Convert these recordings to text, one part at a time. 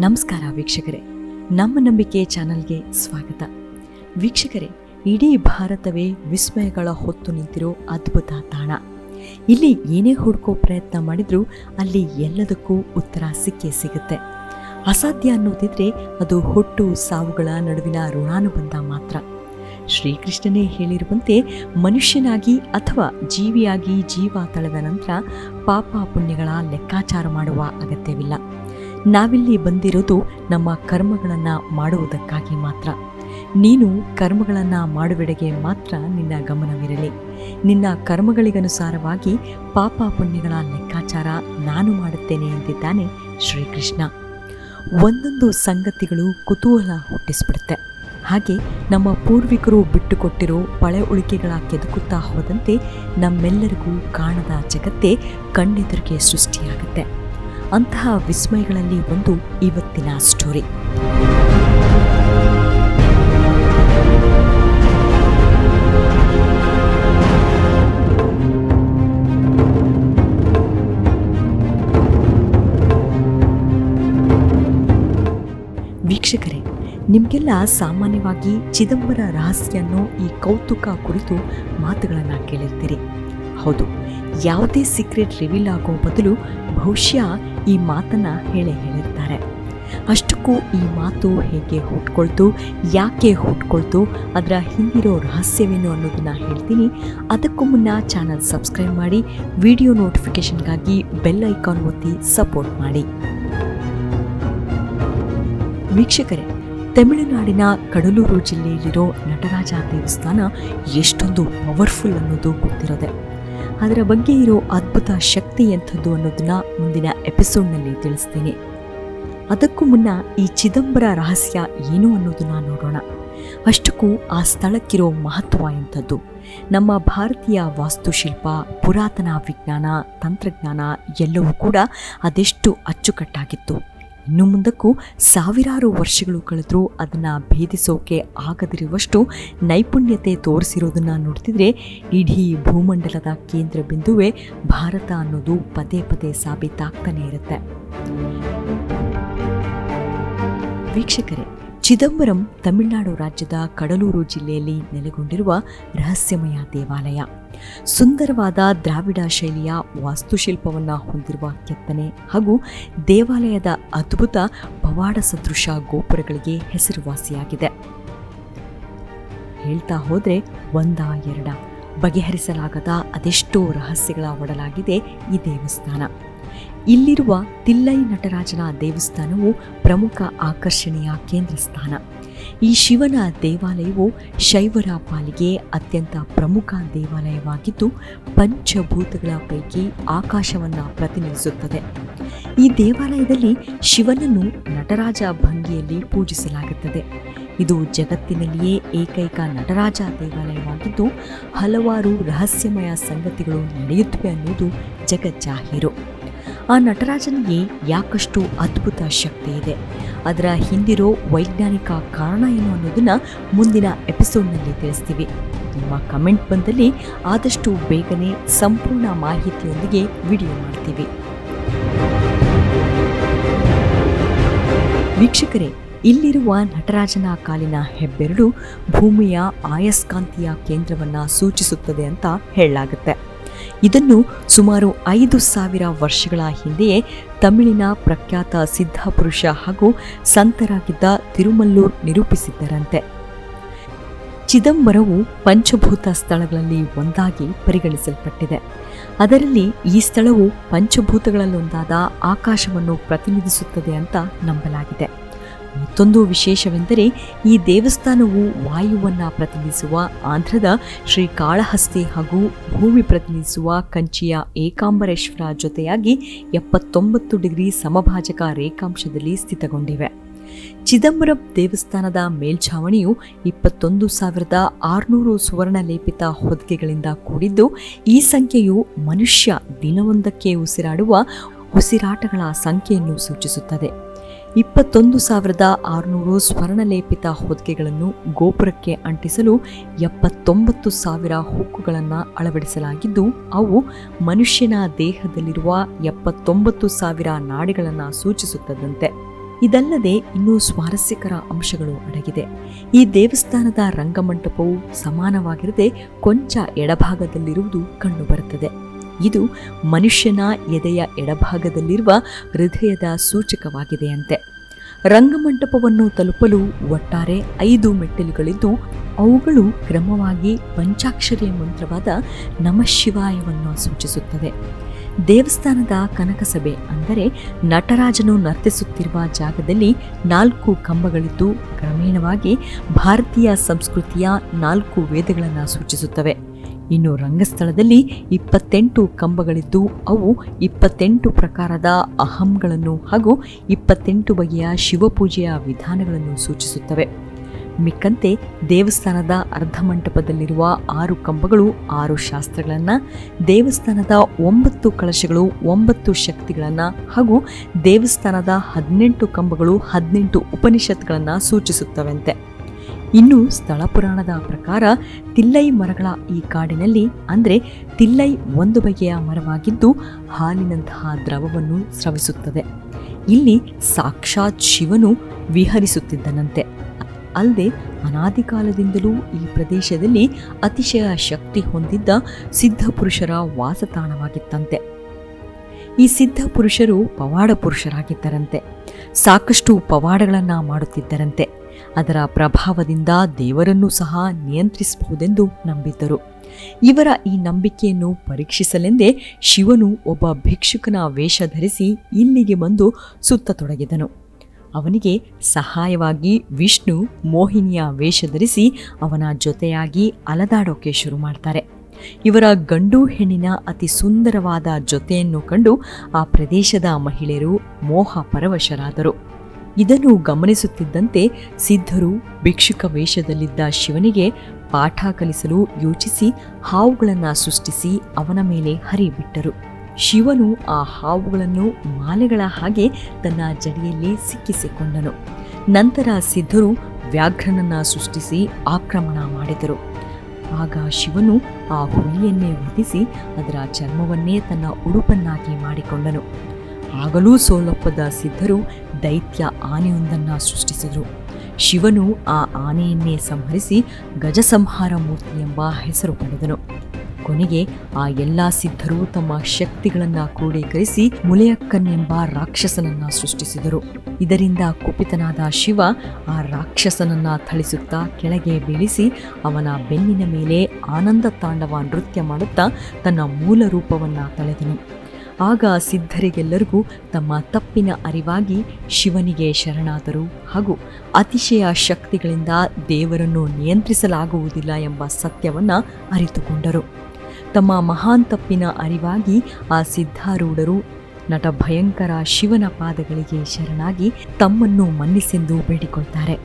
ನಮಸ್ಕಾರ ವೀಕ್ಷಕರೇ. ನಮ್ಮ ನಂಬಿಕೆ ಚಾನಲ್ಗೆ ಸ್ವಾಗತ. ವೀಕ್ಷಕರೇ, ಇಡೀ ಭಾರತವೇ ವಿಸ್ಮಯಗಳ ಹೊತ್ತು ನಿಂತಿರೋ ಅದ್ಭುತ ತಾಣ. ಇಲ್ಲಿ ಏನೇ ಹುಡುಕೋ ಪ್ರಯತ್ನ ಮಾಡಿದರೂ ಅಲ್ಲಿ ಎಲ್ಲದಕ್ಕೂ ಉತ್ತರ ಸಿಕ್ಕೇ ಸಿಗುತ್ತೆ. ಅಸಾಧ್ಯ ಅನ್ನೋದಿದ್ರೆ ಅದು ಹುಟ್ಟು ಸಾವುಗಳ ನಡುವಿನ ಋಣಾನುಬಂಧ ಮಾತ್ರ. ಶ್ರೀಕೃಷ್ಣನೇ ಹೇಳಿರುವಂತೆ ಮನುಷ್ಯನಾಗಿ ಅಥವಾ ಜೀವಿಯಾಗಿ ಜೀವ ತಳೆದ ನಂತರ ಪಾಪ ಪುಣ್ಯಗಳ ಲೆಕ್ಕಾಚಾರ ಮಾಡುವ ಅಗತ್ಯವಿಲ್ಲ. ನಾವಿಲ್ಲಿ ಬಂದಿರೋದು ನಮ್ಮ ಕರ್ಮಗಳನ್ನು ಮಾಡುವುದಕ್ಕಾಗಿ ಮಾತ್ರ. ನೀನು ಕರ್ಮಗಳನ್ನು ಮಾಡುವೆಡೆಗೆ ಮಾತ್ರ ನಿನ್ನ ಗಮನವಿರಲಿ. ನಿನ್ನ ಕರ್ಮಗಳಿಗನುಸಾರವಾಗಿ ಪಾಪ ಪುಣ್ಯಗಳ ಲೆಕ್ಕಾಚಾರ ನಾನು ಮಾಡುತ್ತೇನೆ ಎಂದಿದ್ದಾನೆ ಶ್ರೀಕೃಷ್ಣ. ಒಂದೊಂದು ಸಂಗತಿಗಳು ಕುತೂಹಲ ಹುಟ್ಟಿಸ್ಬಿಡುತ್ತೆ. ಹಾಗೆ ನಮ್ಮ ಪೂರ್ವಿಕರು ಬಿಟ್ಟುಕೊಟ್ಟಿರೋ ಪಳೆ ಉಳಿಕೆಗಳ ಕೆದುಕುತ್ತಾ ಹೋದಂತೆ ನಮ್ಮೆಲ್ಲರಿಗೂ ಕಾಣದ ಜಗತ್ತೇ ಕಣ್ಣೆದುರಿಗೆ ಸೃಷ್ಟಿಯಾಗುತ್ತೆ. ಅಂತಹ ವಿಸ್ಮಯಗಳಲ್ಲಿ ಒಂದು ಇವತ್ತಿನ ಸ್ಟೋರಿ ವೀಕ್ಷಕರೇ, ನಿಮಗೆಲ್ಲ ಸಾಮಾನ್ಯವಾಗಿ ಚಿದಂಬರ ರಹಸ್ಯ ಅನ್ನೋ ಈ ಕೌತುಕ ಕುರಿತು ಮಾತುಗಳನ್ನು ಕೇಳಿರ್ತೀರಿ. ಹೌದು ಯಾವುದೇ ಸೀಕ್ರೆಟ್ ರಿವೀಲ್ ಆಗೋ ಬದಲು ಬಹುಶಃ ಈ ಮಾತನ್ನು ಹೇಳೇ ಹೇಳಿರ್ತಾರೆ ಅಷ್ಟಕ್ಕೂ ಈ ಮಾತು ಹೇಗೆ ಹುಟ್ಕೊಳ್ತು, ಯಾಕೆ ಹುಟ್ಕೊಳ್ತು, ಅದರ ಹಿಂದಿರೋ ರಹಸ್ಯವೇನು ಅನ್ನೋದನ್ನು ಹೇಳ್ತೀನಿ. ಅದಕ್ಕೂ ಮುನ್ನ ಚಾನಲ್ ಸಬ್ಸ್ಕ್ರೈಬ್ ಮಾಡಿ, ವಿಡಿಯೋ ನೋಟಿಫಿಕೇಷನ್ಗಾಗಿ ಬೆಲ್ ಐಕಾನ್ ಒತ್ತಿ ಸಪೋರ್ಟ್ ಮಾಡಿ. ವೀಕ್ಷಕರೇ, ತಮಿಳುನಾಡಿನ ಕಡಲೂರು ಜಿಲ್ಲೆಯಲ್ಲಿರೋ ನಟರಾಜ ದೇವಸ್ಥಾನ ಎಷ್ಟೊಂದು ಪವರ್ಫುಲ್ ಅನ್ನೋದು ಗೊತ್ತಿರೋದೆ. ಅದರ ಬಗ್ಗೆ ಇರೋ ಅದ್ಭುತ ಶಕ್ತಿ ಎಂಥದ್ದು ಅನ್ನೋದನ್ನ ಮುಂದಿನ ಎಪಿಸೋಡ್ನಲ್ಲಿ ತಿಳಿಸ್ತೀನಿ. ಅದಕ್ಕೂ ಮುನ್ನ ಈ ಚಿದಂಬರ ರಹಸ್ಯ ಏನು ಅನ್ನೋದನ್ನ ನೋಡೋಣ. ಅಷ್ಟಕ್ಕೂ ಆ ಸ್ಥಳಕ್ಕಿರೋ ಮಹತ್ವ ಎಂಥದ್ದು. ನಮ್ಮ ಭಾರತೀಯ ವಾಸ್ತುಶಿಲ್ಪ, ಪುರಾತನ ವಿಜ್ಞಾನ, ತಂತ್ರಜ್ಞಾನ ಎಲ್ಲವೂ ಕೂಡ ಅದೆಷ್ಟು ಅಚ್ಚುಕಟ್ಟಾಗಿತ್ತು. ಇನ್ನು ಮುಂದಕ್ಕೂ ಸಾವಿರಾರು ವರ್ಷಗಳು ಕಳೆದರೂ ಅದನ್ನು ಭೇದಿಸೋಕೆ ಆಗದಿರುವಷ್ಟು ನೈಪುಣ್ಯತೆ ತೋರಿಸಿರೋದನ್ನು ನೋಡ್ತಿದ್ರೆ ಇಡೀ ಭೂಮಂಡಲದ ಕೇಂದ್ರ ಬಿಂದುವೆ ಭಾರತ ಅನ್ನೋದು ಪದೇ ಪದೇ ಸಾಬೀತಾಗ್ತಾನೆ ಇರುತ್ತೆ. ವೀಕ್ಷಕರೇ ಚಿದಂಬರಂ ತಮಿಳುನಾಡು ರಾಜ್ಯದ ಕಡಲೂರು ಜಿಲ್ಲೆಯಲ್ಲಿ ನೆಲೆಗೊಂಡಿರುವ ರಹಸ್ಯಮಯ ದೇವಾಲಯ. ಸುಂದರವಾದ ದ್ರಾವಿಡ ಶೈಲಿಯ ವಾಸ್ತುಶಿಲ್ಪವನ್ನು ಹೊಂದಿರುವ ಕೆತ್ತನೆ ಹಾಗೂ ದೇವಾಲಯದ ಅದ್ಭುತ ಪವಾಡ ಸದೃಶ ಗೋಪುರಗಳಿಗೆ ಹೆಸರುವಾಸಿಯಾಗಿದೆ. ಹೇಳ್ತಾ ಹೋದರೆ ಒಂದ ಎರಡ. ಬಗೆಹರಿಸಲಾಗದ ಅದೆಷ್ಟೋ ರಹಸ್ಯಗಳ ಒಡಲಾಗಿದೆ ಈ ದೇವಸ್ಥಾನ. ಇಲ್ಲಿರುವ ತಿಲ್ಲೈ ನಟರಾಜನ ದೇವಸ್ಥಾನವು ಪ್ರಮುಖ ಆಕರ್ಷಣೆಯ ಕೇಂದ್ರ ಸ್ಥಾನ ಈ ಶಿವನ ದೇವಾಲಯವು ಶೈವರ ಪಾಲಿಗೆ ಅತ್ಯಂತ ಪ್ರಮುಖ ದೇವಾಲಯವಾಗಿದ್ದು, ಪಂಚಭೂತಗಳ ಪೈಕಿ ಆಕಾಶವನ್ನು ಪ್ರತಿನಿಧಿಸುತ್ತದೆ. ಈ ದೇವಾಲಯದಲ್ಲಿ ಶಿವನನ್ನು ನಟರಾಜ ಭಂಗಿಯಲ್ಲಿ ಪೂಜಿಸಲಾಗುತ್ತದೆ. ಇದು ಜಗತ್ತಿನಲ್ಲಿಯೇ ಏಕೈಕ ನಟರಾಜ ದೇವಾಲಯವಾಗಿದ್ದು, ಹಲವಾರು ರಹಸ್ಯಮಯ ಸಂಗತಿಗಳು ನಡೆಯುತ್ತವೆ ಅನ್ನೋದು ಜಗಜ್ಜಾಹೀರು. ಆ ನಟರಾಜನಿಗೆ ಯಾಕಷ್ಟು ಅದ್ಭುತ ಶಕ್ತಿ ಇದೆ? ಅದರ ಹಿಂದಿರೋ ವೈಜ್ಞಾನಿಕ ಕಾರಣ ಏನು ಅನ್ನೋದನ್ನ ಮುಂದಿನ ಎಪಿಸೋಡ್ನಲ್ಲಿ ತಿಳಿಸ್ತೀವಿ. ನಿಮ್ಮ ಕಮೆಂಟ್ ಬಂದಲ್ಲಿ ಆದಷ್ಟು ಬೇಗನೆ ಸಂಪೂರ್ಣ ಮಾಹಿತಿಯೊಂದಿಗೆ ವಿಡಿಯೋ ಮಾಡ್ತೀವಿ. ವೀಕ್ಷಕರೇ, ಇಲ್ಲಿರುವ ನಟರಾಜನ ಕಾಲಿನ ಹೆಬ್ಬೆರಡು ಭೂಮಿಯ ಆಯಸ್ಕಾಂತೀಯ ಕೇಂದ್ರವನ್ನು ಸೂಚಿಸುತ್ತದೆ ಅಂತ ಹೇಳಲಾಗುತ್ತೆ. ಇದನ್ನು ಸುಮಾರು ಐದು ಸಾವಿರ ವರ್ಷಗಳ ಹಿಂದೆಯೇ ತಮಿಳಿನ ಪ್ರಖ್ಯಾತ ಸಿದ್ಧಪುರುಷ ಹಾಗೂ ಸಂತರಾಗಿದ್ದ ತಿರುಮಲ್ಲೂರ್ ನಿರೂಪಿಸಿದ್ದರಂತೆ. ಚಿದಂಬರವು ಪಂಚಭೂತ ಸ್ಥಳಗಳಲ್ಲಿ ಒಂದಾಗಿ ಪರಿಗಣಿಸಲ್ಪಟ್ಟಿದೆ. ಅದರಲ್ಲಿ ಈ ಸ್ಥಳವು ಪಂಚಭೂತಗಳಲ್ಲೊಂದಾದ ಆಕಾಶವನ್ನು ಪ್ರತಿನಿಧಿಸುತ್ತದೆ ಅಂತ ನಂಬಲಾಗಿದೆ. ಮತ್ತೊಂದು ವಿಶೇಷವೆಂದರೆ ಈ ದೇವಸ್ಥಾನವು ವಾಯುವನ್ನು ಪ್ರತಿನಿಧಿಸುವ, ಆಂಧ್ರದ ಶ್ರೀ ಕಾಳಹಸ್ತಿ ಹಾಗೂ ಭೂಮಿ ಪ್ರತಿನಿಧಿಸುವ ಕಂಚಿಯ ಏಕಾಂಬರೇಶ್ವರ ಜೊತೆಯಾಗಿ ಎಪ್ಪತ್ತೊಂಬತ್ತು ಡಿಗ್ರಿ ಸಮಭಾಜಕ ರೇಖಾಂಶದಲ್ಲಿ ಸ್ಥಿತಗೊಂಡಿವೆ. ಚಿದಂಬರಂ ದೇವಸ್ಥಾನದ ಮೇಲ್ಛಾವಣಿಯು ಇಪ್ಪತ್ತೊಂದು ಸಾವಿರದ ಆರುನೂರು ಸುವರ್ಣ ಲೇಪಿತ ಹೊದಿಕೆಗಳಿಂದ ಕೂಡಿದ್ದು, ಈ ಸಂಖ್ಯೆಯು ಮನುಷ್ಯ ದಿನವೊಂದಕ್ಕೆ ಉಸಿರಾಡುವ ಉಸಿರಾಟಗಳ ಸಂಖ್ಯೆಯನ್ನು ಸೂಚಿಸುತ್ತದೆ. ಇಪ್ಪತ್ತೊಂದು ಸಾವಿರದ ಆರುನೂರು ಸ್ವರ್ಣಲೇಪಿತ ಹೊದಿಕೆಗಳನ್ನು ಗೋಪುರಕ್ಕೆ ಅಂಟಿಸಲು ಎಪ್ಪತ್ತೊಂಬತ್ತು ಸಾವಿರ ಹುಕ್ಕುಗಳನ್ನು ಅಳವಡಿಸಲಾಗಿದ್ದು, ಅವು ಮನುಷ್ಯನ ದೇಹದಲ್ಲಿರುವ ಎಪ್ಪತ್ತೊಂಬತ್ತು ಸಾವಿರ ನಾಡಿಗಳನ್ನು ಸೂಚಿಸುತ್ತದಂತೆ. ಇದಲ್ಲದೆ ಇನ್ನೂ ಸ್ವಾರಸ್ಯಕರ ಅಂಶಗಳು ಅಡಗಿದೆ. ಈ ದೇವಸ್ಥಾನದ ರಂಗಮಂಟಪವು ಸಮಾನವಾಗಿರದೆ ಕೊಂಚ ಎಡಭಾಗದಲ್ಲಿರುವುದು ಕಂಡುಬರುತ್ತದೆ. ಇದು ಮನುಷ್ಯನ ಎದೆಯ ಎಡಭಾಗದಲ್ಲಿರುವ ಹೃದಯದ ಸೂಚಕವಾಗಿದೆಯಂತೆ. ರಂಗಮಂಟಪವನ್ನು ತಲುಪಲು ಒಟ್ಟಾರೆ ಐದು ಮೆಟ್ಟಿಲುಗಳಿದ್ದು, ಅವುಗಳು ಕ್ರಮವಾಗಿ ಪಂಚಾಕ್ಷರಿಯ ಮಂತ್ರವಾದ ನಮಃಶಿವಾಯವನ್ನು ಸೂಚಿಸುತ್ತದೆ. ದೇವಸ್ಥಾನದ ಕನಕಸಭೆ ಅಂದರೆ ನಟರಾಜನು ನರ್ತಿಸುತ್ತಿರುವ ಜಾಗದಲ್ಲಿ ನಾಲ್ಕು ಕಂಬಗಳಿದ್ದು, ಕ್ರಮೇಣವಾಗಿ ಭಾರತೀಯ ಸಂಸ್ಕೃತಿಯ ನಾಲ್ಕು ವೇದಗಳನ್ನು ಸೂಚಿಸುತ್ತವೆ. ಇನ್ನು ರಂಗಸ್ಥಳದಲ್ಲಿ ಇಪ್ಪತ್ತೆಂಟು ಕಂಬಗಳಿದ್ದು ಅವು ಇಪ್ಪತ್ತೆಂಟು ಪ್ರಕಾರದ ಅಹಂಗಳನ್ನು ಹಾಗೂ ಇಪ್ಪತ್ತೆಂಟು ಬಗೆಯ ಶಿವಪೂಜೆಯ ವಿಧಾನಗಳನ್ನು ಸೂಚಿಸುತ್ತವೆ. ಮಿಕ್ಕಂತೆ ದೇವಸ್ಥಾನದ ಅರ್ಧಮಂಟಪದಲ್ಲಿರುವ ಆರು ಕಂಬಗಳು ಆರು ಶಾಸ್ತ್ರಗಳನ್ನು, ದೇವಸ್ಥಾನದ ಒಂಬತ್ತು ಕಳಶಗಳು ಒಂಬತ್ತು ಶಕ್ತಿಗಳನ್ನು ಹಾಗೂ ದೇವಸ್ಥಾನದ ಹದಿನೆಂಟು ಕಂಬಗಳು ಹದಿನೆಂಟು ಉಪನಿಷತ್ಗಳನ್ನು ಸೂಚಿಸುತ್ತವಂತೆ. ಇನ್ನು ಸ್ಥಳ ಪುರಾಣದ ಪ್ರಕಾರ ತಿಲ್ಲೈ ಮರಗಳ ಈ ಕಾಡಿನಲ್ಲಿ, ಅಂದರೆ ತಿಲ್ಲೈ ಒಂದು ಬಗೆಯ ಮರವಾಗಿದ್ದು ಹಾಲಿನಂತಹ ದ್ರವವನ್ನು ಸ್ರವಿಸುತ್ತದೆ. ಇಲ್ಲಿ ಸಾಕ್ಷಾತ್ ಶಿವನು ವಿಹರಿಸುತ್ತಿದ್ದನಂತೆ. ಅಲ್ಲದೆ ಅನಾದಿ ಕಾಲದಿಂದಲೂ ಈ ಪ್ರದೇಶದಲ್ಲಿ ಅತಿಶಯ ಶಕ್ತಿ ಹೊಂದಿದ್ದ ಸಿದ್ಧಪುರುಷರ ವಾಸತಾಣವಾಗಿತ್ತಂತೆ ಈ ಸಿದ್ಧ ಪುರುಷರು ಪವಾಡ ಪುರುಷರಾಗಿದ್ದರಂತೆ. ಸಾಕಷ್ಟು ಪವಾಡಗಳನ್ನು ಮಾಡುತ್ತಿದ್ದರಂತೆ. ಅದರ ಪ್ರಭಾವದಿಂದ ದೇವರನ್ನು ಸಹ ನಿಯಂತ್ರಿಸಬಹುದೆಂದು ನಂಬಿದ್ದರು. ಇವರ ಈ ನಂಬಿಕೆಯನ್ನು ಪರೀಕ್ಷಿಸಲೆಂದೇ ಶಿವನು ಒಬ್ಬ ಭಿಕ್ಷುಕನ ವೇಷ ಧರಿಸಿ ಇಲ್ಲಿಗೆ ಬಂದು ಸುತ್ತತೊಡಗಿದನು. ಅವನಿಗೆ ಸಹಾಯವಾಗಿ ವಿಷ್ಣು ಮೋಹಿನಿಯ ವೇಷ ಧರಿಸಿ ಅವನ ಜೊತೆಯಾಗಿ ಅಲದಾಡೋಕೆ ಶುರು ಮಾಡ್ತಾರೆ. ಇವರ ಗಂಡು ಹೆಣ್ಣಿನ ಅತಿ ಸುಂದರವಾದ ಜೊತೆಯನ್ನು ಕಂಡು ಆ ಪ್ರದೇಶದ ಮಹಿಳೆಯರು ಮೋಹ ಪರವಶರಾದರು. ಇದನ್ನು ಗಮನಿಸುತ್ತಿದ್ದಂತೆ ಸಿದ್ಧರು ಭಿಕ್ಷುಕ ವೇಷದಲ್ಲಿದ್ದ ಶಿವನಿಗೆ ಪಾಠ ಕಲಿಸಲು ಯೋಚಿಸಿ ಹಾವುಗಳನ್ನು ಸೃಷ್ಟಿಸಿ ಅವನ ಮೇಲೆ ಹರಿಬಿಟ್ಟರು. ಶಿವನು ಆ ಹಾವುಗಳನ್ನು ಮಾಲೆಗಳ ಹಾಗೆ ತನ್ನ ಜಡಿಯಲ್ಲಿ ಸಿಕ್ಕಿಸಿಕೊಂಡನು. ನಂತರ ಸಿದ್ಧರು ವ್ಯಾಘ್ರನನ್ನು ಸೃಷ್ಟಿಸಿ ಆಕ್ರಮಣ ಮಾಡಿದರು. ಆಗ ಶಿವನು ಆ ಹುಲಿಯನ್ನೇ ವಧಿಸಿ ಅದರ ಚರ್ಮವನ್ನೇ ತನ್ನ ಉಡುಪನ್ನಾಗಿ ಮಾಡಿಕೊಂಡನು. ಆಗಲೂ ಸೋಲೊಪ್ಪದ ಸಿದ್ಧರು ದೈತ್ಯ ಆನೆಯೊಂದನ್ನು ಸೃಷ್ಟಿಸಿದರು. ಶಿವನು ಆ ಆನೆಯನ್ನೇ ಸಂಹರಿಸಿ ಗಜಸಂಹಾರ ಮೂರ್ತಿ ಎಂಬ ಹೆಸರು ಪಡೆದನು. ಕೊನೆಗೆ ಆ ಎಲ್ಲ ಸಿದ್ಧರು ತಮ್ಮ ಶಕ್ತಿಗಳನ್ನು ಕ್ರೋಢೀಕರಿಸಿ ಮುಲೆಯಕ್ಕನ್ನೆಂಬ ರಾಕ್ಷಸನನ್ನ ಸೃಷ್ಟಿಸಿದರು. ಇದರಿಂದ ಕುಪಿತನಾದ ಶಿವ ಆ ರಾಕ್ಷಸನನ್ನ ಥಳಿಸುತ್ತಾ ಕೆಳಗೆ ಬೀಳಿಸಿ ಅವನ ಬೆನ್ನಿನ ಮೇಲೆ ಆನಂದ ತಾಂಡವ ನೃತ್ಯ ಮಾಡುತ್ತಾ ತನ್ನ ಮೂಲ ರೂಪವನ್ನು ತಳೆದನು. ಆಗ ಸಿದ್ಧರಿಗೆಲ್ಲರಿಗೂ ತಮ್ಮ ತಪ್ಪಿನ ಅರಿವಾಗಿ ಶಿವನಿಗೆ ಶರಣಾದರು. ಹಾಗೂ ಅತಿಶಯ ಶಕ್ತಿಗಳಿಂದ ದೇವರನ್ನು ನಿಯಂತ್ರಿಸಲಾಗುವುದಿಲ್ಲ ಎಂಬ ಸತ್ಯವನ್ನು ಅರಿತುಕೊಂಡರು. ತಮ್ಮ ಮಹಾನ್ ತಪ್ಪಿನ ಅರಿವಾಗಿ ಆ ಸಿದ್ಧಾರೂಢರು ನಟ ಭಯಂಕರ ಶಿವನ ಪಾದಗಳಿಗೆ ಶರಣಾಗಿ ತಮ್ಮನ್ನು ಮನ್ನಿಸೆಂದು ಬೇಡಿಕೊಳ್ತಾರೆ.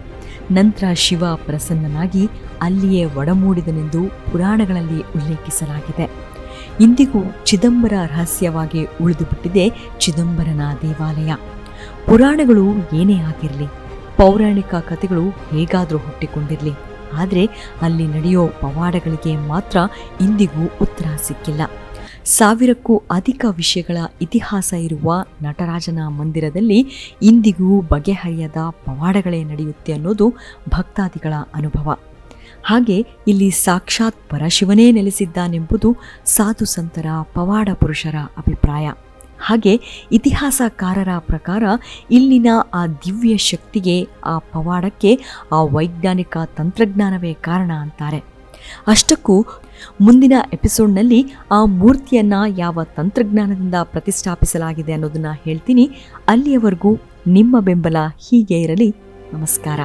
ನಂತರ ಶಿವ ಪ್ರಸನ್ನನಾಗಿ ಅಲ್ಲಿಯೇ ಒಡಮೂಡಿದನೆಂದು ಪುರಾಣಗಳಲ್ಲಿ ಉಲ್ಲೇಖಿಸಲಾಗಿದೆ. ಇಂದಿಗೂ ಚಿದಂಬರ ರಹಸ್ಯವಾಗಿ ಉಳಿದುಬಿಟ್ಟಿದೆ ಚಿದಂಬರನ ದೇವಾಲಯ. ಪುರಾಣಗಳು ಏನೇ ಆಗಿರಲಿ, ಪೌರಾಣಿಕ ಕಥೆಗಳು ಹೇಗಾದರೂ ಹುಟ್ಟಿಕೊಂಡಿರಲಿ, ಆದರೆ ಅಲ್ಲಿ ನಡೆಯೋ ಪವಾಡಗಳಿಗೆ ಮಾತ್ರ ಇಂದಿಗೂ ಉತ್ತರ ಸಿಕ್ಕಿಲ್ಲ. ಸಾವಿರಕ್ಕೂ ಅಧಿಕ ವಿಷಯಗಳ ಇತಿಹಾಸ ಇರುವ ನಟರಾಜನ ಮಂದಿರದಲ್ಲಿ ಇಂದಿಗೂ ಬಗೆಹರಿಯದ ಪವಾಡಗಳೇ ನಡೆಯುತ್ತೆ ಅನ್ನೋದು ಭಕ್ತಾದಿಗಳ ಅನುಭವ. ಹಾಗೆ ಇಲ್ಲಿ ಸಾಕ್ಷಾತ್ ಪರಶಿವನೇ ನೆಲೆಸಿದ್ದಾನೆಂಬುದು ಸಾಧು ಸಂತರ ಪವಾಡ ಪುರುಷರ ಅಭಿಪ್ರಾಯ. ಹಾಗೆ ಇತಿಹಾಸಕಾರರ ಪ್ರಕಾರ ಇಲ್ಲಿನ ಆ ದಿವ್ಯ ಶಕ್ತಿಗೆ, ಆ ಪವಾಡಕ್ಕೆ, ಆ ವೈಜ್ಞಾನಿಕ ತಂತ್ರಜ್ಞಾನವೇ ಕಾರಣ ಅಂತಾರೆ. ಅಷ್ಟಕ್ಕೂ ಮುಂದಿನ ಎಪಿಸೋಡ್ನಲ್ಲಿ ಆ ಮೂರ್ತಿಯನ್ನು ಯಾವ ತಂತ್ರಜ್ಞಾನದಿಂದ ಪ್ರತಿಷ್ಠಾಪಿಸಲಾಗಿದೆ ಅನ್ನೋದನ್ನು ಹೇಳ್ತೀನಿ. ಅಲ್ಲಿಯವರೆಗೂ ನಿಮ್ಮ ಬೆಂಬಲ ಹೀಗೆ ಇರಲಿ. ನಮಸ್ಕಾರ.